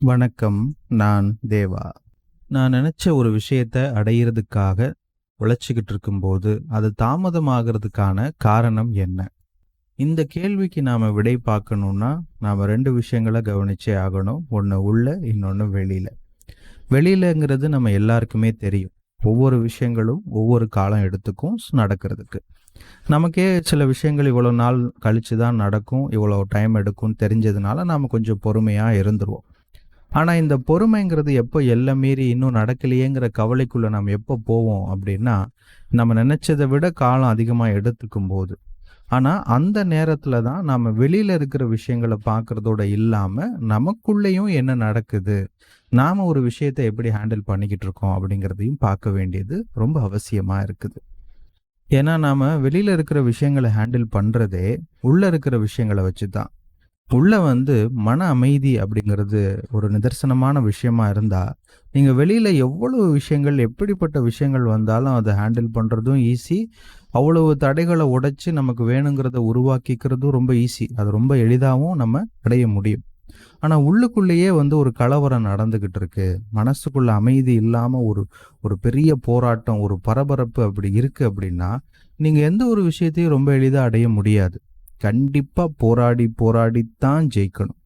வணக்கம் நான் தேவா. நான் நினச்ச ஒரு விஷயத்தை அடையிறதுக்காக உழைச்சிக்கிட்டு இருக்கும்போது அது தாமதமாகிறதுக்கான காரணம் என்ன? இந்த கேள்விக்கு நாம் விடை பார்க்கணும்னா நாம் ரெண்டு விஷயங்களை கவனிச்சே ஆகணும். ஒன்று உள்ள இன்னொன்று வெளியில். வெளியிலங்கிறது நம்ம எல்லாருக்குமே தெரியும். ஒவ்வொரு விஷயங்களும் ஒவ்வொரு காலம் எடுத்துக்கும் நடக்கிறதுக்கு. நமக்கே சில விஷயங்கள் இவ்வளோ நாள் கழிச்சு தான் நடக்கும் இவ்வளோ டைம் எடுக்கும்னு தெரிஞ்சதுனால நாம் கொஞ்சம் பொறுமையாக இருந்துருவோம். ஆனால் இந்த பொறுமைங்கிறது எப்போ எல்லாம் மீறி இன்னும் நடக்கலையேங்கிற கவலைக்குள்ளே நம்ம எப்போ போவோம் அப்படின்னா நம்ம நினச்சதை விட காலம் அதிகமாக எடுத்துக்கும் போது ஆனால் அந்த நேரத்தில் தான் நம்ம வெளியில் இருக்கிற விஷயங்களை பார்க்குறதோட இல்லாமல் நமக்குள்ளேயும் என்ன நடக்குது நாம் ஒரு விஷயத்தை எப்படி ஹேண்டில் பண்ணிக்கிட்டு இருக்கோம் அப்படிங்கிறதையும் பார்க்க வேண்டியது ரொம்ப அவசியமாக இருக்குது. ஏன்னா நாம் வெளியில் இருக்கிற விஷயங்களை ஹேண்டில் பண்ணுறதே உள்ளே இருக்கிற விஷயங்களை வச்சு தான் உள்ள வந்து மன அமைதி அப்படிங்கிறது ஒரு நிதர்சனமான விஷயமா இருந்தா நீங்க வெளியில எவ்வளவு விஷயங்கள் எப்படிப்பட்ட விஷயங்கள் வந்தாலும் அதை ஹேண்டில் பண்றதும் ஈஸி. அவ்வளவு தடைகளை உடைச்சு நமக்கு வேணுங்கிறத உருவாக்கிக்கிறதும் ரொம்ப ஈஸி. அது ரொம்ப எளிதாகவும் நம்ம அடைய முடியும். ஆனா உள்ளுக்குள்ளேயே வந்து ஒரு கலவரம் நடந்துகிட்டு இருக்கு. மனசுக்குள்ள அமைதி இல்லாம ஒரு ஒரு பெரிய போராட்டம் ஒரு பரபரப்பு அப்படி இருக்கு அப்படின்னா நீங்க எந்த ஒரு விஷயத்தையும் ரொம்ப எளிதாக அடைய முடியாது. கண்டிப்பாக போராடி போராடித்தான் ஜெயிக்கணும்.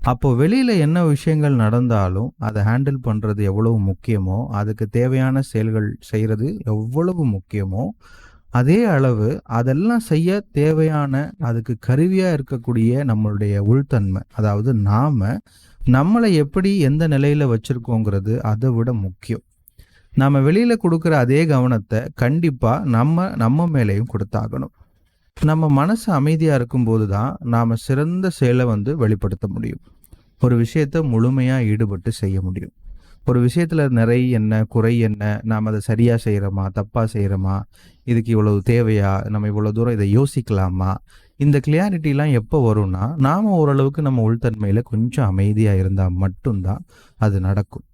அப்போ வெளியில் என்ன விஷயங்கள் நடந்தாலும் அதை ஹேண்டில் பண்ணுறது எவ்வளவு முக்கியமோ அதுக்கு தேவையான செயல்கள் செய்கிறது எவ்வளவு முக்கியமோ அதே அளவு அதெல்லாம் செய்ய தேவையான அதுக்கு கருவியாக இருக்கக்கூடிய நம்மளுடைய உள்தன்மை அதாவது நாம் நம்மளை எப்படி எந்த நிலையில் வச்சுருக்கோங்கிறது அதை விட முக்கியம். நாம் வெளியில் கொடுக்குற அதே கவனத்தை கண்டிப்பாக நம்ம நம்ம மேலேயும் கொடுத்தாகணும். நம்ம மனசு அமைதியாக இருக்கும்போது தான் நாம் சிறந்த செயலை வந்து வெளிப்படுத்த முடியும். ஒரு விஷயத்தை முழுமையாக ஈடுபட்டு செய்ய முடியும். ஒரு விஷயத்தில் நிறை என்ன குறை என்ன நாம் அதை சரியாக செய்கிறோமா தப்பாக செய்கிறோமா இதுக்கு இவ்வளவு தேவையா நம்ம இவ்வளோ தூரம் இதை யோசிக்கலாமா இந்த கிளியாரிட்டிலாம் எப்போ வரும்னா நாம் ஓரளவுக்கு நம்ம உள்தன்மையில் கொஞ்சம் அமைதியாக இருந்தால் மட்டும்தான் அது நடக்கும்.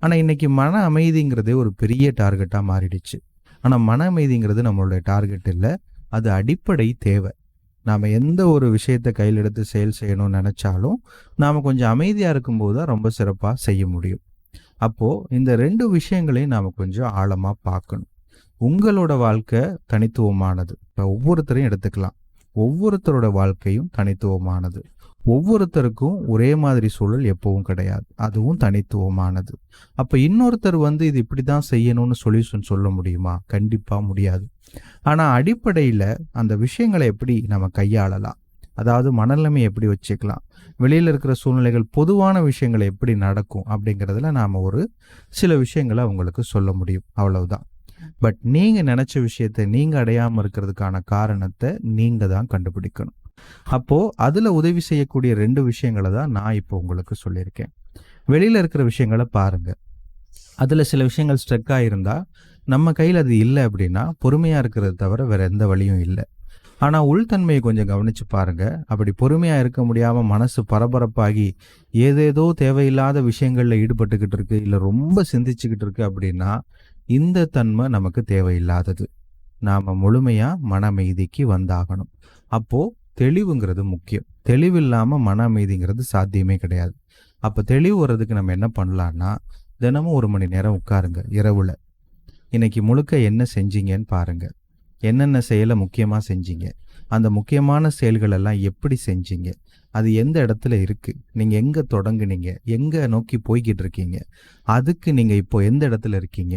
ஆனால் இன்னைக்கு மன அமைதிங்கிறதே ஒரு பெரிய டார்கெட்டாக மாறிடுச்சு. ஆனால் மன அமைதிங்கிறது நம்மளுடைய டார்கெட் இல்லை. அது அடிப்படை தேவை. நாம் எந்த ஒரு விஷயத்தை கையில் எடுத்து செயல் செய்யணும்னு நினச்சாலும் நாம் கொஞ்சம் அமைதியாக இருக்கும்போது தான் ரொம்ப சிறப்பாக செய்ய முடியும். அப்போது இந்த ரெண்டு விஷயங்களையும் நாம் கொஞ்சம் ஆழமாக பார்க்கணும். உங்களோட வாழ்க்கை தனித்துவமானது. இப்போ ஒவ்வொருத்தரையும் எடுத்துக்கலாம். ஒவ்வொருத்தரோட வாழ்க்கையும் தனித்துவமானது. ஒவ்வொருத்தருக்கும் ஒரே மாதிரி சூழல் எப்பவும் கிடையாது. அதுவும் தனித்துவமானது. அப்போ இன்னொருத்தர் வந்து இது இப்படி தான் செய்யணும்னு சொல்யூஷன் சொல்ல முடியுமா? கண்டிப்பாக முடியாது. ஆனால் அடிப்படையில் அந்த விஷயங்களை எப்படி நம்ம கையாளலாம்? அதாவது மனநிலைமை எப்படி வச்சுக்கலாம்? வெளியில் இருக்கிற சூழ்நிலைகள் பொதுவான விஷயங்களை எப்படி நடக்கும்? அப்படிங்கிறதுல நாம் ஒரு சில விஷயங்களை அவங்களுக்கு சொல்ல முடியும். அவ்வளவுதான். பட் நீங்கள் நினச்ச விஷயத்தை நீங்கள் அடையாமல் இருக்கிறதுக்கான காரணத்தை நீங்கள் தான் கண்டுபிடிக்கணும். அப்போது அதில் உதவி செய்யக்கூடிய ரெண்டு விஷயங்களை தான் நான் இப்போ உங்களுக்கு சொல்லியிருக்கேன். வெளியில் இருக்கிற விஷயங்களை பாருங்கள் அதில் சில விஷயங்கள் ஸ்ட்ரெக் ஆகியிருந்தால் நம்ம கையில் அது இல்லை அப்படின்னா பொறுமையாக இருக்கிறது தவிர வேறு எந்த வழியும் இல்லை. ஆனால் உள்தன்மையை கொஞ்சம் கவனித்து பாருங்கள் அப்படி பொறுமையாக இருக்க முடியாமல் மனசு பரபரப்பாகி ஏதேதோ தேவையில்லாத விஷயங்களில் ஈடுபட்டுக்கிட்டு இருக்கு இல்லை ரொம்ப சிந்திச்சுக்கிட்டு இருக்கு அப்படின்னா இந்த தன்மை நமக்கு தேவையில்லாதது. நாம் முழுமையாக மன அமைதிக்கு வந்தாகணும். அப்போது தெளிவுங்கிறது முக்கியம். தெளிவில்லாமல் மன அமைதிங்கிறது சாத்தியமே கிடையாது. அப்போ தெளிவு வர்றதுக்கு நம்ம என்ன பண்ணலான்னா தினமும் ஒரு மணி நேரம் உட்காருங்க இரவுல. இன்னைக்கு முழுக்க என்ன செஞ்சீங்கன்னு பாருங்க. என்னென்ன செயலை முக்கியமாக செஞ்சீங்க? அந்த முக்கியமான செயல்கள் எல்லாம் எப்படி செஞ்சீங்க? அது எந்த இடத்துல இருக்கு? நீங்க எங்க தொடங்குனீங்க? எங்க நோக்கி போய்கிட்டு இருக்கீங்க அதுக்கு நீங்க இப்போ எந்த இடத்துல இருக்கீங்க?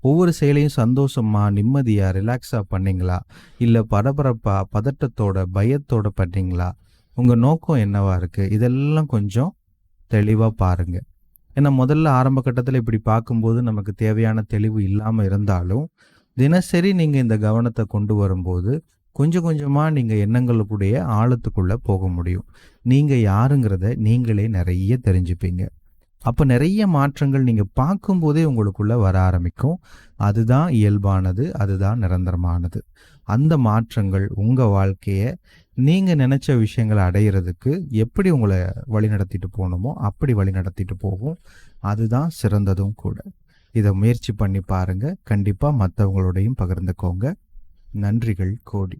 ஒவ்வொரு செயலையும் சந்தோஷமா நிம்மதியா ரிலாக்ஸா பண்ணீங்களா? இல்ல பரபரப்பா பதட்டத்தோட பயத்தோட பண்ணீங்களா? உங்க நோக்கம் என்னவா இருக்கு? இதெல்லாம் கொஞ்சம் தெளிவா பாருங்க. ஏன்னா முதல்ல ஆரம்ப கட்டத்தில் இப்படி பார்க்கும்போது நமக்கு தேவையான தெளிவு இல்லாமல் இருந்தாலும் தினசரி நீங்கள் இந்த கவனத்தை கொண்டு வரும்போது கொஞ்சம் கொஞ்சமாக நீங்கள் எண்ணங்களுக்குடைய ஆழத்துக்குள்ளே போக முடியும். நீங்கள் யாருங்கிறத நீங்களே நிறைய தெரிஞ்சுப்பீங்க. அப்போ நிறைய மாற்றங்கள் நீங்கள் பார்க்கும்போதே உங்களுக்குள்ளே வர ஆரம்பிக்கும். அதுதான் இயல்பானது அதுதான் நிரந்தரமானது. அந்த மாற்றங்கள் உங்கள் வாழ்க்கையை நீங்கள் நினச்ச விஷயங்களை அடையிறதுக்கு எப்படி உங்களை வழிநடத்திட்டு போகணுமோ அப்படி வழிநடத்திட்டு போகும். அதுதான் சிறந்ததும் கூட. இதை முயற்சி பண்ணி பாருங்கள் கண்டிப்பாக மற்றவங்களோடையும் பகிர்ந்துக்கோங்க. நன்றிகள் கோடி.